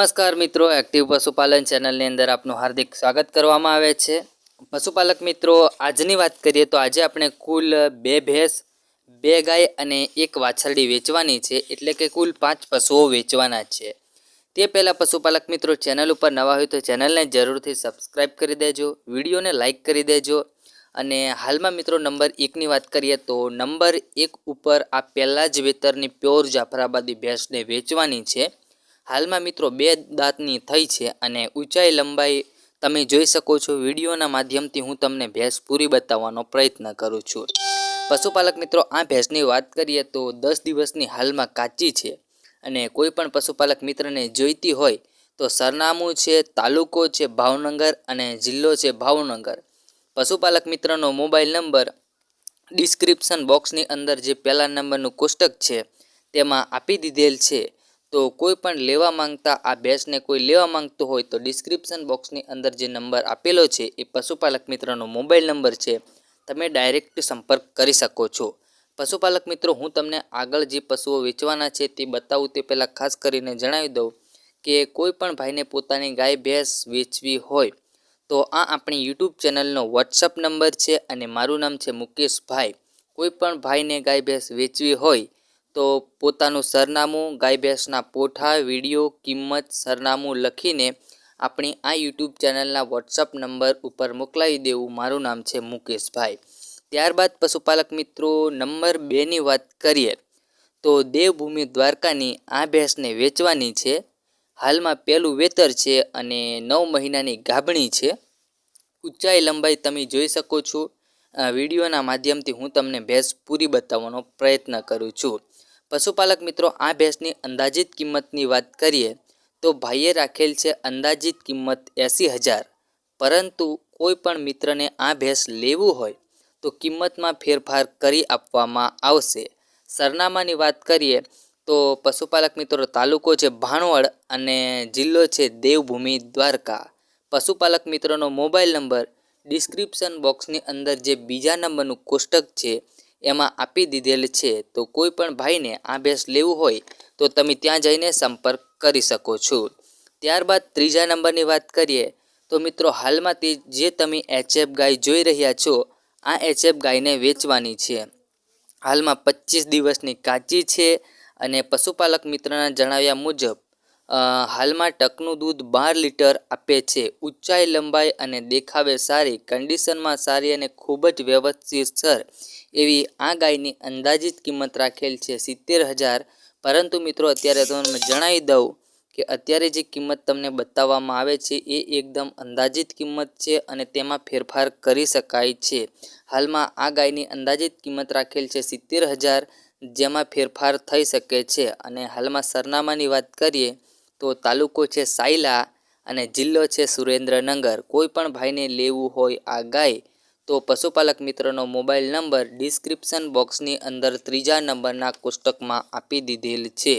નમસ્કાર મિત્રો એક્ટિવ પશુપાલન ચેનલની અંદર આપનું હાર્દિક સ્વાગત કરવામાં આવે છે. પશુપાલક મિત્રો, આજની વાત કરીએ તો આજે આપણે કુલ બે ભેંસ, બે ગાય અને એક વાછરડી વેચવાની છે. એટલે કે કુલ પાંચ પશુઓ વેચવાના છે. તે પહેલાં પશુપાલક મિત્રો, ચેનલ ઉપર નવા હોય તો ચેનલને જરૂરથી સબસ્ક્રાઈબ કરી દેજો, વિડીયોને લાઇક કરી દેજો. અને હાલમાં મિત્રો, નંબર એકની વાત કરીએ તો નંબર એક ઉપર આ પહેલાં જ વેતરની પ્યોર જાફરાબાદી ભેંસને વેચવાની છે. હાલમાં મિત્રો બે દાંતની થઈ છે અને ઊંચાઈ લંબાઈ તમે જોઈ શકો છો. વિડીયોના માધ્યમથી હું તમને ભેંસ પૂરી બતાવવાનો પ્રયત્ન કરું છું. પશુપાલક મિત્રો, આ ભેંસની વાત કરીએ તો દસ દિવસની હાલમાં કાચી છે અને કોઈ પણ પશુપાલક મિત્રને જોઈતી હોય તો સરનામું છે, તાલુકો છે, ભાવનગર અને જિલ્લો છે, ભાવનગર. પશુપાલક મિત્રનો મોબાઈલ નંબર ડિસ્ક્રિપ્શન બોક્સની અંદર જે પહેલા નંબરનું કોષ્ટક છે, તેમાં આપી દીધેલ છે. તો કોઈ પણ લેવા માંગતા આ ભેંસને કોઈ લેવા માંગતો હોય તો ડિસ્ક્રિપ્શન બોક્સની અંદર જે નંબર આપેલો છે એ પશુપાલક મિત્રનો મોબાઈલ નંબર છે. તમે ડાયરેક્ટ સંપર્ક કરી શકો છો. પશુપાલક મિત્રો, હું તમને આગળ જે પશુઓ વેચવાના છે તે બતાવું તે પહેલાં ખાસ કરીને જણાવી દઉં કે કોઈ પણ ભાઈને પોતાની ગાય, ભેંસ વેચવી હોય તો આ આપણી યુટ્યુબ ચેનલનો વોટ્સઅપ નંબર છે અને મારું નામ છે મુકેશભાઈ. કોઈ પણ ભાઈને ગાય, ભેંસ વેચવી હોય તો પોતાનું સરનામું ગાય ભેંસના પોઠા, વીડિયો, કિંમત, સરનામું લખીને આપણી આ યુટ્યુબ ચેનલના વોટ્સઅપ નંબર ઉપર મોકલાવી દેવું. મારું નામ છે મુકેશભાઈ. ત્યારબાદ પશુપાલક મિત્રો, નંબર બેની વાત કરીએ તો દેવભૂમિ દ્વારકાની આ ભેંસને વેચવાની છે. હાલમાં પહેલું વેતર છે અને નવ મહિનાની ગાભણી છે. ઊંચાઈ લંબાઈ તમે જોઈ શકો છો. વિડીયોના માધ્યમથી હું તમને ભેંસ પૂરી બતાવવાનો પ્રયત્ન કરું છું. પશુપાલક મિત્રો, આ ભેંસની અંદાજિત કિંમતની વાત કરીએ, તો ભાઈએ રાખેલ છે અંદાજિત કિંમત એંસી હજાર. પરંતુ કોઈ પણ મિત્રને આ ભેંસ લેવું હોય, તો કિંમતમાં ફેરફાર કરી આપવામાં આવશે. સરનામાની વાત કરીએ, તો પશુપાલક મિત્રો, તાલુકો છે ભાણવડ અને જિલ્લો છે દેવભૂમિ દ્વારકા. પશુપાલક મિત્રોનો મોબાઈલ નંબર ડિસ્ક્રિપ્શન બોક્સની અંદર જે બીજા નંબરનું કોષ્ટક છે એમાં આપી દીધેલ છે. તો કોઈ પણ ભાઈને આ ભેંસ લેવું હોય તો તમે ત્યાં જઈને સંપર્ક કરી શકો છો. ત્યારબાદ ત્રીજા નંબરની વાત કરીએ તો મિત્રો હાલમાં તે જે તમે એચએફ ગાય જોઈ રહ્યા છો, આ એચએફ ગાયને વેચવાની છે. હાલમાં પચીસ દિવસની કાચી છે અને પશુપાલક મિત્રના જણાવ્યા મુજબ હાલમાં ટકનું દૂધ બાર લીટર આપે છે. ઊંચાઈ, લંબાઈ અને દેખાવે સારી કન્ડિશનમાં સારી અને ખૂબ જ વ્યવસ્થિત સર એવી આ ગાયની અંદાજિત કિંમત રાખેલ છે સિત્તેર હજાર. પરંતુ મિત્રો, અત્યારે તમને જણાવી દઉં કે અત્યારે જે કિંમત તમને બતાવવામાં આવે છે એ એકદમ અંદાજિત કિંમત છે અને તેમાં ફેરફાર કરી શકાય છે. હાલમાં આ ગાયની અંદાજિત કિંમત રાખેલ છે સિત્તેર હજાર, જેમાં ફેરફાર થઈ શકે છે. અને હાલમાં સરનામાની વાત કરીએ તો તાલુકો છે સાયલા અને જિલ્લો છે સુરેન્દ્રનગર. કોઈ પણ ભાઈને લેવું હોય આ ગાય, તો પશુપાલક મિત્રનો મોબાઈલ નંબર ડિસ્ક્રિપ્શન બોક્સની અંદર ત્રીજા નંબરના કોષ્ટકમાં આપી દીધેલ છે.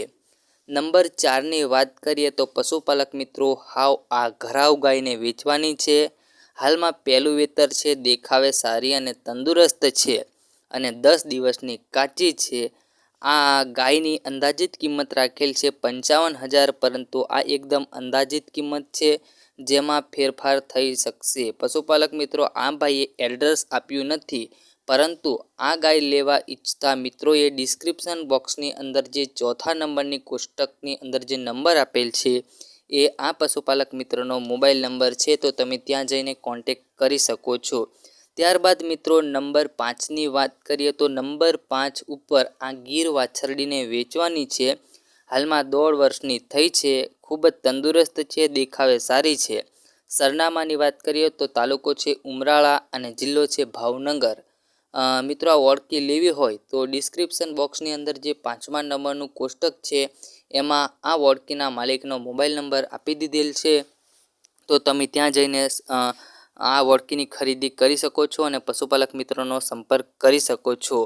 નંબર ચારની વાત કરીએ તો પશુપાલક મિત્રો, હાવ આ ઘરાવ ગાયને વેચવાની છે. હાલમાં પહેલું વેતર છે, દેખાવે સારી અને તંદુરસ્ત છે અને દસ દિવસની કાચી છે. આ ગાયની અંદાજિત કિંમત રાખેલ છે પંચાવન હજાર, પરંતુ આ એકદમ અંદાજિત કિંમત છે જેમાં ફેરફાર થઈ શકશે. પશુપાલક મિત્રો, આ ભાઈએ એડ્રેસ આપ્યું નથી, પરંતુ આ ગાય લેવા ઈચ્છતા મિત્રોએ ડિસ્ક્રિપ્શન બોક્સની અંદર જે ચોથા નંબરની કોષ્ટકની અંદર જે નંબર આપેલ છે, એ આ પશુપાલક મિત્રનો મોબાઈલ નંબર છે, તો તમે ત્યાં જઈને કોન્ટેક કરી શકો છો. ત્યારબાદ મિત્રો નંબર પાંચની વાત કરીએ તો નંબર પાંચ ઉપર આ ગીર વાછરડીને વેચવાની છે. હાલમાં દોઢ વર્ષની થઈ છે. ખૂબ જ તંદુરસ્ત છે, દેખાવે સારી છે. સરનામાની વાત કરીએ તો તાલુકો છે ઉમરાળા અને જિલ્લો છે ભાવનગર. મિત્રો આ ઓળખી લેવી હોય તો ડિસ્ક્રિપ્શન બોક્સની અંદર જે પાંચમા નંબરનું કોષ્ટક છે, એમાં આ ઓળખીના માલિકનો મોબાઈલ નંબર આપી દીધેલ છે. તો તમે ત્યાં જઈને આ વોડકીની ખરીદી કરી શકો છો અને પશુપાલક મિત્રોનો સંપર્ક કરી શકો છો.